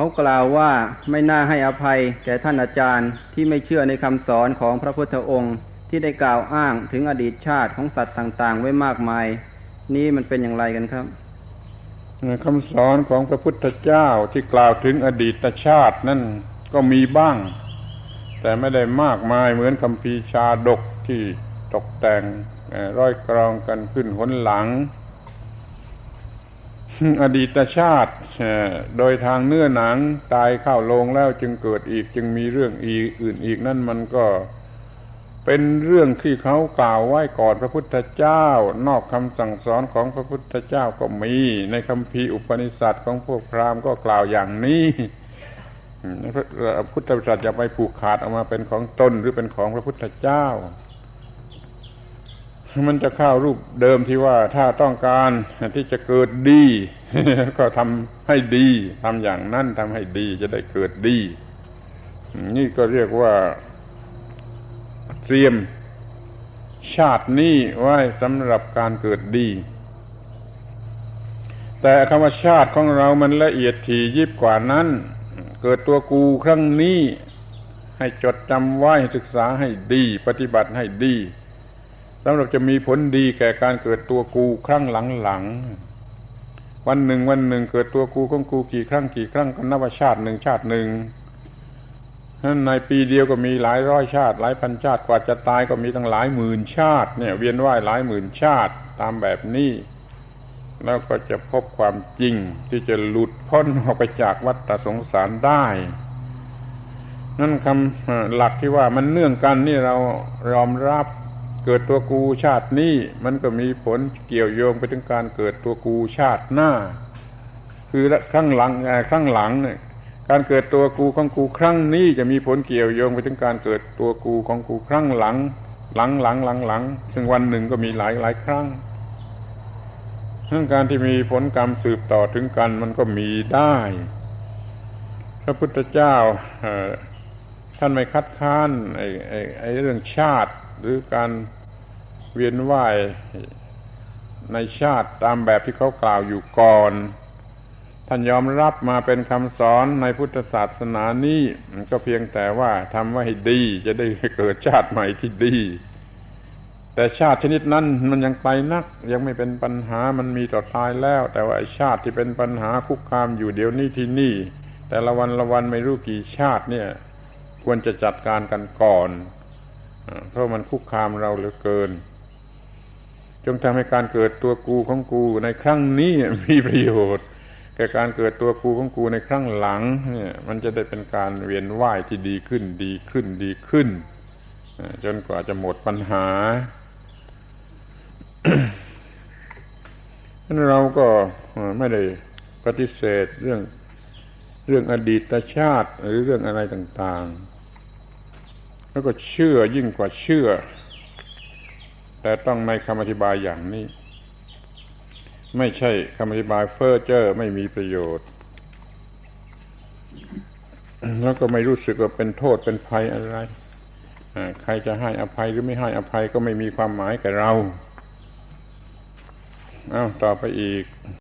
เขากล่าวว่าไม่น่าให้อภัยแก่ท่านอาจารย์ที่ไม่เชื่อในคำสอนของพระพุทธองค์ที่ได้กล่าวอ้างถึงอดีตชาติของสัตว์ต่าง ๆ ไว้มากมาย นี่มันเป็นอย่างไรกันครับคำสอนของพระพุทธเจ้าที่กล่าวถึงอดีตชาตินั่นก็มีบ้าง แต่ไม่ได้มากมายเหมือนคำพีชาดกที่ตกแต่งร้อยกรองกันขึ้นหนหลัง อดีตชาติโดยทางเนื้อหนังตายเข้าโลงแล้วจึงเกิดอีกจึงมีเรื่องอีกอื่นอีกนั่นมันก็เป็นเรื่องที่เขากล่าวไว้ก่อนพระพุทธเจ้า นอกคำสั่งสอนของพระพุทธเจ้าก็มี ในคำพีร์อุปนิษัทของพวกพราหมณ์ก็กล่าวอย่างนี้พระพุทธบริษัทอย่าไปผูกขาดออกมาเป็นของตนหรือเป็นของพระพุทธเจ้า มันจะเข้ารูปเดิมที่ว่าถ้าต้องการที่จะเกิดดี ก็ทำให้ดีทำอย่างนั้นทำให้ดีจะได้เกิดดี นี่ก็เรียกว่า เตรียมชาตินี้ไว้สำหรับการเกิดดี แต่คำว่าชาติของเรามันละเอียดถี่ยิบกว่านั้น เกิดตัวกูครั้งนี้ ให้จดจำไว้ให้ศึกษาให้ดี ปฏิบัติให้ดีำหรับจะมีผลดีแก่การเกิดตัวกูครั้งหลังๆวันหนึ่งวันหนึ่งเกิดตัวกูของกูกี่ครั้งกี่ครั้งก็นับว่าชาติหนึ่งชาติหนึ่งนั้นในปีเดียวก็มีหลายร้อยชาติ หลายพันชาติกว่าจะตายก็มีตั้งหลายหมื่นชาติเนี่ยเวียนว่ายหลายหมื่นชาติตามแบบนี้ แล้วก็จะพบความจริงที่จะหลุดพ้นออกไปจากวัฏสงสารได้ นั่นคำหลักที่ว่ามันเนื่องกันนี่เรายอมรับ เกิดตัวกูชาตินี้มันก็มีผลเกี่ยวโยงไปถึงการเกิดตัวกูชาติหน้า คือครั้งหลังครั้งหลังเนี่ยการเกิดตัวกูของกูครั้งนี้จะมีผลเกี่ยวโยงไปถึงการเกิดตัวกูของกูครั้งหลัง หลังหลังหลังหลังซึ่งวันหนึ่งก็มีหลายหลายครั้งเรื่องการที่มีผลกรรมสืบต่อถึงกันมันก็มีได้ พระพุทธเจ้าท่านไม่คัดค้านไอ้ไอ้ไอ้เรื่องชาติหรือการ เวียนว่ายในชาติตามแบบที่เขากล่าวอยู่ก่อน ท่านยอมรับมาเป็นคำสอนในพุทธศาสนานี้มันก็เพียงแต่ว่าทำไว้ให้ดี จะได้เกิดชาติใหม่ที่ดี แต่ชาติชนิดนั้นมันยังไกลนัก ยังไม่เป็นปัญหามันมีต่อตายแล้ว แต่ว่าชาติที่เป็นปัญหาคุกคามอยู่เดี๋ยวนี้ที่นี่ แต่ละวันละวันไม่รู้กี่ชาติเนี่ย ควรจะจัดการกันก่อนเพราะมันคุกคามเราเหลือเกิน จงทำให้การเกิดตัวกูของกูในครั้งนี้มีประโยชน์แก่การเกิดตัวกูของกูในครั้งหลังเนี่ยมันจะได้เป็นการเวียนว่ายที่ดีขึ้นดีขึ้นดีขึ้น จนกว่าจะหมดปัญหาฉะนั้นเราก็ไม่ได้ปฏิเสธเรื่องเรื่องอดีตชาติหรือเรื่องอะไรต่าง ๆ แล้วก็เชื่อยิ่งกว่าเชื่อ แต่ต้องในคำอธิบายอย่างนี้ ไม่ใช่คำอธิบายเฟอร์เจอร์ไม่มีประโยชน์ แล้วก็ไม่รู้สึกว่าเป็นโทษเป็นภัยอะไรใครจะให้อภัยหรือไม่ให้อภัยก็ไม่มีความหมายกับเรา เอาต่อไปอีก